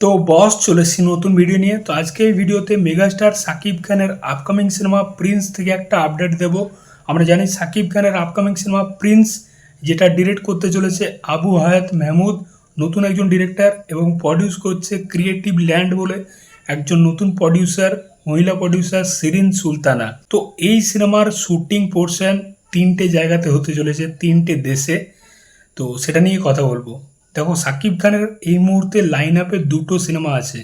তো বস, চলে এসেছি নতুন ভিডিও নিয়ে। তো আজকে এই ভিডিওতে মেগাস্টার সাকিব খানের আপকামিং সিনেমা প্রিন্স থেকে একটা আপডেট দেব। আমরা জানি সাকিব খানের আপকামিং সিনেমা প্রিন্স যেটা ডিরেক্ট করতে চলেছে আবু হায়াত মেহমুদ, নতুন একজন ডিরেক্টর এবং প্রডিউস করছে ক্রিয়েটিভ ল্যান্ড বলে একজন নতুন প্রডিউসার মহিলা প্রডিউসার সিরিন সুলতানা। তো এই সিনেমার শুটিং পোর্শন তিনটে জায়গাতে হতে চলেছে, তিনটে দেশে। তো সেটা নিয়ে কথা বলব। দেখো সাকিব খানের এই মুহূর্তে লাইন আপে দুটো সিনেমা আছে।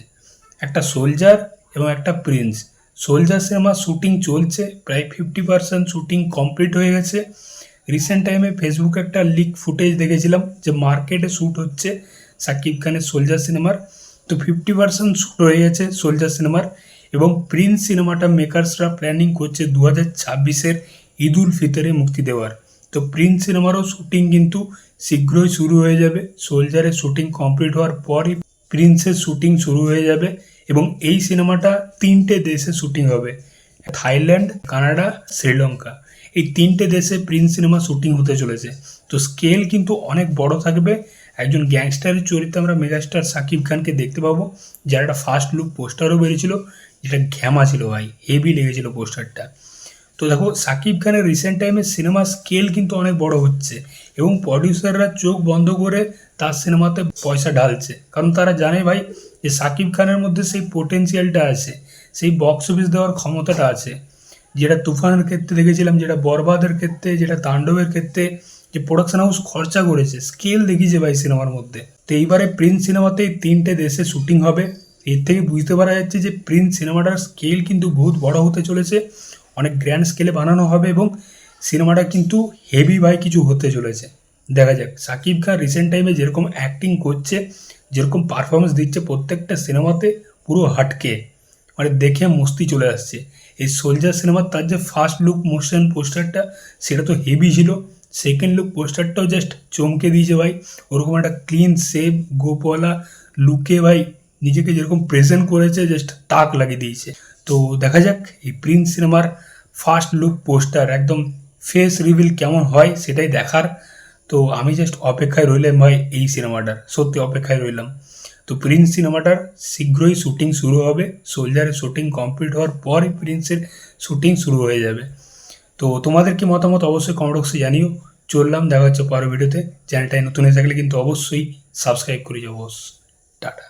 একটা সোলজার এবং একটা প্রিন্স সোলজার সিনেমা শুটিং চলছে, প্রায় ফিফটি পার্সেন্ট শুটিং কমপ্লিট হয়ে গেছে। রিসেন্ট টাইমে ফেসবুকে একটা লিক ফুটেজ দেখেছিলাম যে মার্কেটে শ্যুট হচ্ছে সাকিব খানের সোলজার সিনেমার তো ফিফটি পার্সেন্ট শ্যুট হয়ে গেছে সোলজার সিনেমার এবং প্রিন্স সিনেমাটা মেকার্সরা প্ল্যানিং করছে দু হাজার ছাব্বিশের ঈদ উল ফিতরে মুক্তি দেওয়ার। তো প্রিন্স সিনেমারও শুটিং কিন্তু শীঘ্রই শুরু হয়ে যাবে। সোলজারের শুটিং কমপ্লিট হওয়ার পরই প্রিন্সের শুটিং শুরু হয়ে যাবে এবং এই সিনেমাটা তিনটে দেশে শুটিং হবে। Thailand, Canada, Sri Lanka. এই তিনটে দেশে প্রিন্স সিনেমা শুটিং হতে চলেছে। তো স্কেল কিন্তু অনেক বড় থাকবে। একজন গ্যাংস্টারের চরিত্রে আমরা মেগাস্টার সাকিব খানকে দেখতে পাবো, যার একটা ফার্স্ট লুক পোস্টারও বেরিয়েছিল, যেটা ঘ্যামা ছিল ভাই, হেভি লেগেছিল পোস্টারটা। তো দেখো, সাকিব খানের রিসেন্ট টাইমে সিনেমা স্কেল কিন্তু অনেক বড় হচ্ছে এবং প্রডিউসাররা চোখ বন্ধ করে তার সিনেমাতে পয়সা ঢালছে। কারণ তারা জানে ভাই, যে সাকিব খানের মধ্যে সেই পোটেন্সিয়ালটা আছে, সেই বক্স অফিস দেওয়ার ক্ষমতাটা আছে। যেটা তুফানের ক্ষেত্রে দেখেছিলাম, যেটা বরবাদের ক্ষেত্রে, যেটা তাণ্ডবের ক্ষেত্রে যে প্রোডাকশন হাউস খরচা করেছে স্কেল দেখিয়েছে ভাই সিনেমার মধ্যে। তো এইবারে প্রিন্স সিনেমাতেই তিনটে দেশে শুটিং হবে। এর থেকে বুঝতে পারা যাচ্ছে যে প্রিন্স সিনেমাটার স্কেল কিন্তু বহুত বড় হতে চলেছে। অনেক গ্র্যান্ড স্কেলে বানানো হবে এবং সিনেমাটা কিন্তু হেভি ভাই কিছু হতে চলেছে। দেখা যাক, সাকিব খান রিসেন্ট টাইমে যেরকম অ্যাক্টিং করছে, যেরকম পারফরমেন্স দিচ্ছে প্রত্যেকটা সিনেমাতে পুরো হাটকে। মানে দেখে মস্তি চলে আসছে। এই সোলজার সিনেমার তার যে ফার্স্ট লুক মোশন পোস্টারটা সেটা তো হেভি ছিল। সেকেন্ড লুক পোস্টারটাও জাস্ট চমকে দিয়েছে ভাই। ওরকম একটা ক্লিন সেভ গোপওয়ালা লুকে ভাই নিজেকে যেরকম প্রেজেন্ট করেছে জাস্ট তাক লাগিয়ে দিয়েছে। তো দেখা যাক, এই প্রিন্স সিনেমার ফার্স্ট লুক পোস্টার একদম ফেস রিভিল কেমন হয় সেটাই দেখার। তো আমি জাস্ট অপেক্ষায় রইলাম ভাই এই সিনেমাটার সত্যি অপেক্ষায় রইলাম। তো প্রিন্স সিনেমাটার শীঘ্রই শুটিং শুরু হবে সোলজারের শুটিং কমপ্লিট হওয়ার পরই প্রিন্সের শুটিং শুরু হয়ে যাবে। তো তোমাদের কি মতামত অবশ্যই কমেন্ট বক্সে জানিও। চললাম, দেখা হচ্ছে পরের ভিডিওতে চ্যানেলটায় নতুন হয়ে থাকলে কিন্তু অবশ্যই সাবস্ক্রাইব করে যাব টাটা।